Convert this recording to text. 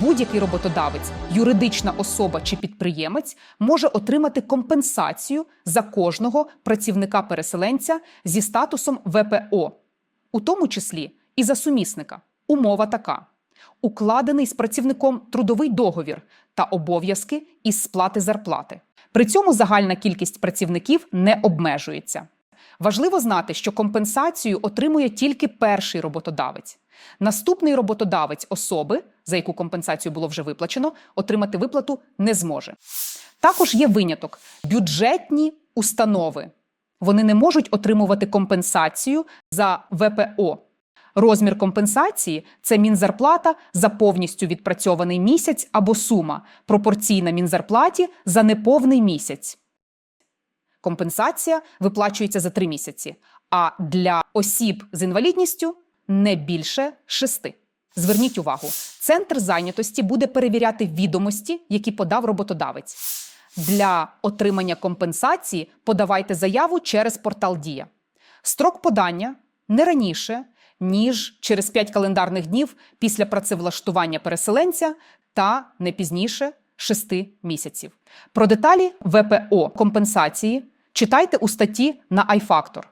будь-який роботодавець, юридична особа чи підприємець може отримати компенсацію за кожного працівника-переселенця зі статусом ВПО, у тому числі і за сумісника. Умова така: укладений з працівником трудовий договір та обов'язки із сплати зарплати. При цьому загальна кількість працівників не обмежується. Важливо знати, що компенсацію отримує тільки перший роботодавець. Наступний роботодавець особи, за яку компенсацію було вже виплачено, отримати виплату не зможе. Також є виняток бюджетні установи. Вони не можуть отримувати компенсацію за ВПО. Розмір компенсації це мінзарплата за повністю відпрацьований місяць або сума, пропорційна мінзарплаті за неповний місяць. Компенсація виплачується за три місяці, а для осіб з інвалідністю не більше шести. Зверніть увагу, центр зайнятості буде перевіряти відомості, які подав роботодавець. Для отримання компенсації подавайте заяву через портал Дія. Строк подання не раніше, ніж через 5 календарних днів після працевлаштування переселенця та не пізніше 6 місяців. Про деталі ВПО компенсації читайте у статті на iFactor.